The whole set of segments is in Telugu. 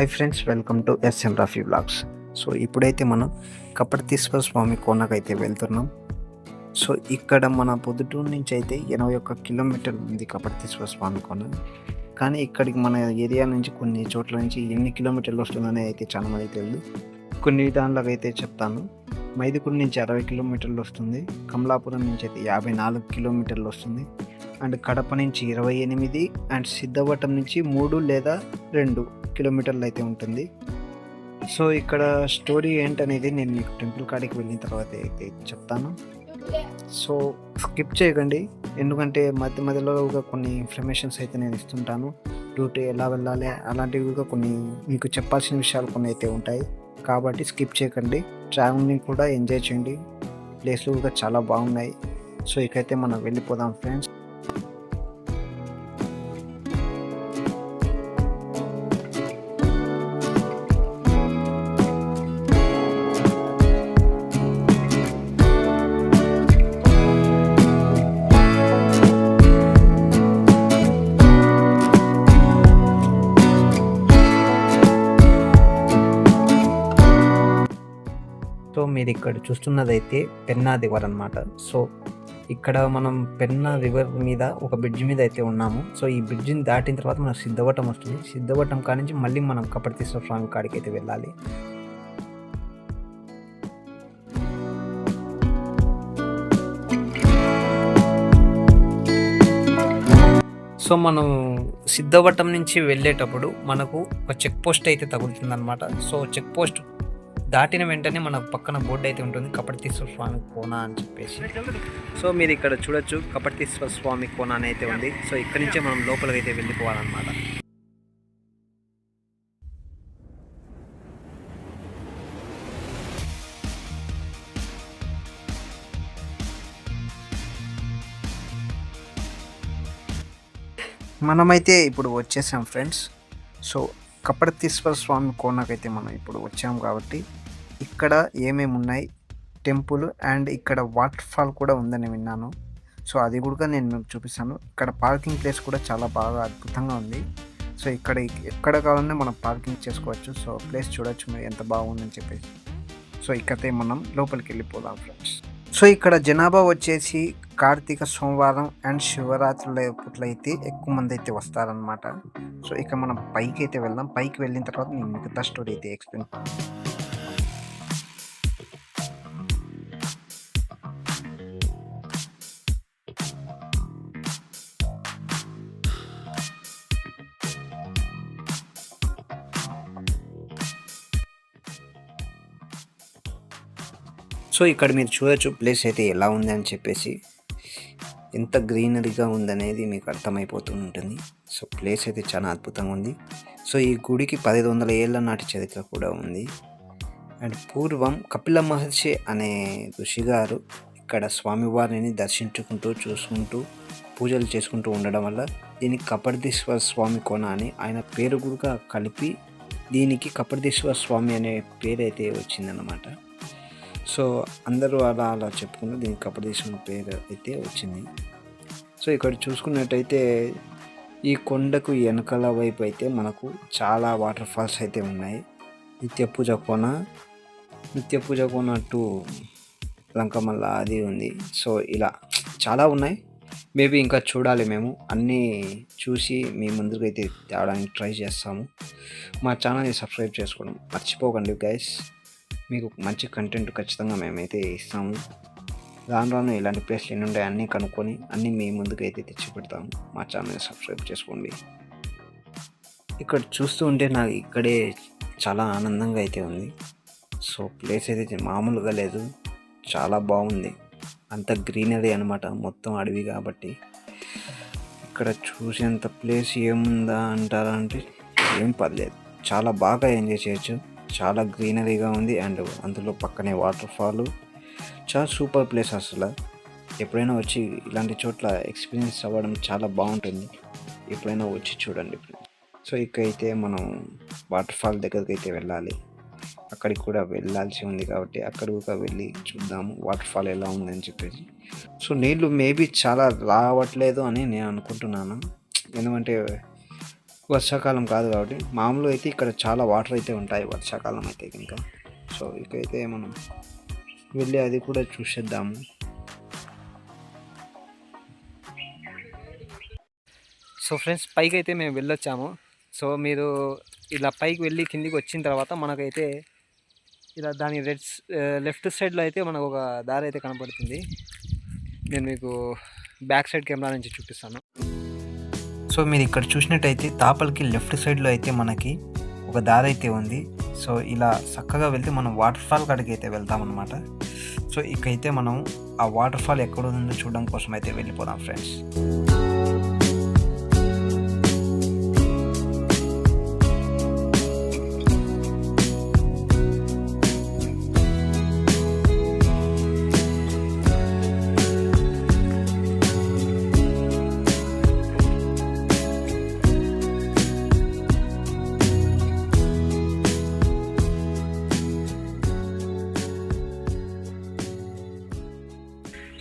Hi friends welcome to SM Rafi blogs so ఇప్పుడైతే మనం కపటతీశ్వర స్వామి కోనకైతే వెళ్తున్నాం. సో ఇక్కడ మన పొద్దుటూరు నుంచి అయితే ఎనభై ఒక్క కిలోమీటర్లు ఉంది కపటతీశ్వర స్వామి కోన. కానీ ఇక్కడికి మన ఏరియా నుంచి కొన్ని చోట్ల నుంచి ఎన్ని కిలోమీటర్లు వస్తుందని అయితే చాలా మంది తెలియదు కొన్ని దానిలో అయితే చెప్తాను. మైదుకూరు నుంచి అరవై కిలోమీటర్లు వస్తుంది. కమలాపురం నుంచి అయితే యాభై నాలుగు కిలోమీటర్లు వస్తుంది. అండ్ కడప నుంచి ఇరవై ఎనిమిది అండ్ సిద్ధవటం నుంచి మూడు లేదా రెండు కిలోమీటర్లు అయితే ఉంటుంది. సో ఇక్కడ స్టోరీ ఏంటనేది నేను మీకు టెంపుల్ కాడికి వెళ్ళిన తర్వాత అయితే చెప్తాను. సో స్కిప్ చేయకండి. ఎందుకంటే మధ్య మధ్యలో కూడా కొన్ని ఇన్ఫర్మేషన్స్ అయితే నేను ఇస్తుంటాను. రూట్ ఎలా వెళ్ళాలి అలాంటివి కూడా కొన్ని మీకు చెప్పాల్సిన విషయాలు కొన్ని అయితే ఉంటాయి. కాబట్టి స్కిప్ చేయకండి. ట్రావెలింగ్ కూడా ఎంజాయ్ చేయండి. ప్లేస్లు కూడా చాలా బాగున్నాయి. సో ఇకైతే మనం వెళ్ళిపోదాం ఫ్రెండ్స్. సో మీరు ఇక్కడ చూస్తున్నదైతే పెన్నా రివర్ అనమాట సో ఇక్కడ మనం పెన్నా రివర్ మీద ఒక బ్రిడ్జ్ మీద అయితే ఉన్నాము. సో ఈ బ్రిడ్జిని దాటిన తర్వాత మనకు సిద్ధవటం వస్తుంది. సిద్ధవటం కానించి నుంచి మళ్ళీ మనం కపటతీశ్వర స్వామి కాడికి అయితే వెళ్ళాలి. సో మనం సిద్ధవటం నుంచి వెళ్ళేటప్పుడు మనకు ఒక చెక్ పోస్ట్ అయితే తగులుతుంది అనమాట సో చెక్ పోస్ట్ దాటిన వెంటనే మన పక్కన బోర్డు అయితే ఉంటుంది కపటతీశ్వర స్వామి కోన అని చెప్పేసి. సో మీరు ఇక్కడ చూడొచ్చు కపటతీశ్వర స్వామి కోన అని అయితే ఉంది. సో ఇక్కడ నుంచే మనం లోపలికి అయితే వెళ్ళిపోవాలన్నమాట. మనమైతే ఇప్పుడు వచ్చేసాం ఫ్రెండ్స్. సో కపటతీశ్వర స్వామి కోనకైతే మనం ఇప్పుడు వచ్చాం కాబట్టి ఇక్కడ ఏమేమి ఉన్నాయి? టెంపుల్ అండ్ ఇక్కడ వాటర్ ఫాల్ కూడా ఉందని విన్నాను. సో అది కూడా నేను మీకు చూపిస్తాను. ఇక్కడ పార్కింగ్ ప్లేస్ కూడా చాలా బాగా అద్భుతంగా ఉంది. సో ఇక్కడ ఎక్కడ కావాలన్నా మనం పార్కింగ్ చేసుకోవచ్చు. సో ప్లేస్ చూడొచ్చు మీరు ఎంత బాగుందని చెప్పేసి. సో ఇక్కడైతే మనం లోపలికి వెళ్ళిపోదాం ఫ్రెండ్స్. సో ఇక్కడ జనాభా వచ్చేసి కార్తీక సోమవారం అండ్ శివరాత్రుల అయితే ఎక్కువ మంది అయితే వస్తారనమాట సో ఇక మనం పైకి అయితే వెళ్దాం. పైకి వెళ్ళిన తర్వాత నేను మిగతా స్టోరీ అయితే ఎక్స్ప్లెయిన్ సో ఇక్కడ మీరు చూడొచ్చు ప్లేస్ అయితే ఎలా ఉంది అని చెప్పేసి. ఎంత గ్రీనరీగా ఉందనేది మీకు అర్థమైపోతూ ఉంటుంది. సో ప్లేస్ అయితే చాలా అద్భుతంగా ఉంది. సో ఈ గుడికి పదిహేను వందల ఏళ్ళ నాటి చరిత్ర కూడా ఉంది. అండ్ పూర్వం కపిల మహర్షి అనే ఋషి గారు ఇక్కడ స్వామివారిని దర్శించుకుంటూ చూసుకుంటూ పూజలు చేసుకుంటూ ఉండడం వల్ల దీనికి కపర్దీశ్వర స్వామి కోన అని ఆయన పేరు కూడా కలిపి దీనికి కపర్దీశ్వర స్వామి అనే పేరు అయితే వచ్చిందన్నమాట. సో అందరూ అలా అలా చెప్పుకున్న దీనికి కపటేశ్వరం పేరు అయితే వచ్చింది. సో ఇక్కడ చూసుకున్నట్టయితే ఈ కొండకు వెనకాల వైపు అయితే మనకు చాలా వాటర్ ఫాల్స్ అయితే ఉన్నాయి. నిత్య పూజ కోన నిత్య పూజ కోన టు లంకమల్ల అది ఉంది. సో ఇలా చాలా ఉన్నాయి. మేబీ ఇంకా చూడాలి మేము. అన్నీ చూసి మీ ముందుకు అయితే తేవడానికి ట్రై చేస్తాము. మా ఛానల్ని సబ్స్క్రైబ్ చేసుకోవడం మర్చిపోకండి గైస్ మీకు మంచి కంటెంట్ ఖచ్చితంగా మేమైతే ఇస్తాము. రాను రాను ఇలాంటి ప్లేస్లు ఎన్ని ఉంటాయి అన్నీ కనుక్కొని అన్నీ మీ ముందుకు అయితే తెచ్చి పెడతాము మా ఛానల్ సబ్స్క్రైబ్ చేసుకోండి. ఇక్కడ చూస్తూ ఉంటే నాకు ఇక్కడే చాలా ఆనందంగా అయితే ఉంది. సో ప్లేస్ అయితే మామూలుగా లేదు. చాలా బాగుంది. అంత గ్రీనరీ అనమాట మొత్తం అడవి కాబట్టి. ఇక్కడ చూసేంత ప్లేస్ ఏముందా అంటారా అంటే ఏం పర్లేదు. చాలా బాగా ఎంజాయ్ చేయొచ్చు. చాలా గ్రీనరీగా ఉంది అండ్ అందులో పక్కనే వాటర్ ఫాల్ చాలా సూపర్ ప్లేస్ అసలు. ఎప్పుడైనా వచ్చి ఇలాంటి చోట్ల ఎక్స్పీరియన్స్ అవ్వడం చాలా బాగుంటుంది. ఎప్పుడైనా వచ్చి చూడండి సో ఇక్కడైతే మనం వాటర్ ఫాల్ దగ్గరికి అయితే వెళ్ళాలి. అక్కడికి కూడా వెళ్ళాల్సి ఉంది కాబట్టి అక్కడ కూడా వెళ్ళి చూద్దాము వాటర్ ఫాల్ ఎలా ఉందని చెప్పేసి. సో నీళ్ళు మేబీ చాలా రావట్లేదు అని నేను అనుకుంటున్నాను. ఎందుకంటే వర్షాకాలం కాదు కాబట్టి మామూలుగా అయితే ఇక్కడ చాలా వాటర్ అయితే ఉంటాయి వర్షాకాలం అయితే ఇంకా సో ఇకైతే మనం వెళ్ళి అది కూడా చూసేద్దాము. సో ఫ్రెండ్స్ పైకి అయితే మేము వెళ్ళొచ్చాము. సో మీరు ఇలా పైకి వెళ్ళి కిందికి వచ్చిన తర్వాత మనకైతే ఇలా దాని రెడ్ లెఫ్ట్ సైడ్లో అయితే మనకు ఒక దారి అయితే కనపడుతుంది. నేను మీకు బ్యాక్ సైడ్ కెమెరా నుంచి చూపిస్తాను. సో మీరు ఇక్కడ చూసినట్టయితే తాపలకి లెఫ్ట్ సైడ్లో అయితే మనకి ఒక దారి అయితే ఉంది. సో ఇలా చక్కగా వెళ్తే మనం వాటర్ ఫాల్ కాడికి అయితే వెళ్తామన్నమాట సో ఇకైతే మనం ఆ వాటర్ ఫాల్ ఎక్కడ ఉందో చూడడం కోసం అయితే వెళ్ళిపోదాం ఫ్రెండ్స్.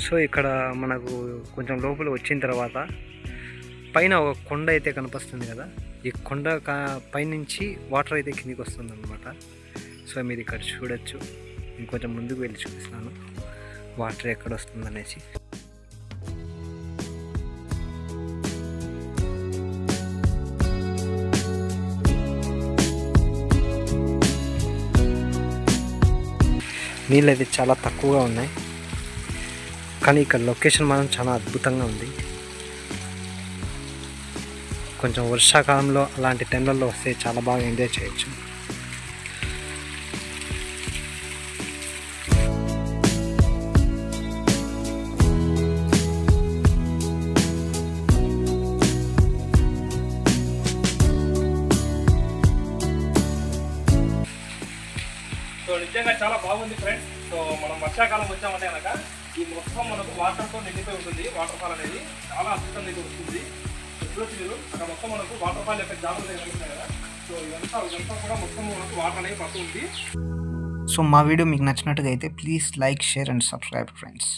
సో ఇక్కడ మనకు కొంచెం లోపల వచ్చిన తర్వాత పైన ఒక కొండ అయితే కనిపిస్తుంది కదా. ఈ కొండ కా- పైనుంచి వాటర్ అయితే కిందికి వస్తుంది అనమాట సో మీరు ఇక్కడ చూడొచ్చు. ఇంకొంచెం ముందుకు వెళ్ళి చూపిస్తాను. వాటర్ ఎక్కడ వస్తుందనేసి. నీళ్ళు అయితే చాలా తక్కువగా ఉన్నాయి. కానీ ఇక్కడ లొకేషన్ మాత్రం చాలా అద్భుతంగా ఉంది. కొంచెం వర్షాకాలంలో అలాంటి టైంలలో వస్తే చాలా బాగా ఎంజాయ్ చేయొచ్చు. సో నిజంగా చాలా బాగుంది ఫ్రెండ్స్. సో మనం వర్షాకాలం వచ్చామంటే కనుక ఈ మొత్తం మనకు వాటర్తో నిండిపోయి ఉంటుంది. వాటర్ ఫాల్ అనేది చాలా అద్భుతం అయితే వస్తుంది. చూడొచ్చు మీరు? అక్కడ మొత్తం మనకు వాటర్ ఫాల్ యొక్క జాగ్రత్త కనిపిస్తున్నాయి కదా. సో ఇదంతా ఇదంతా కూడా మొత్తం మనకు వాటర్ అనేది పడుతుంది. సో మా వీడియో మీకు నచ్చినట్టుగా అయితే please like share and subscribe friends.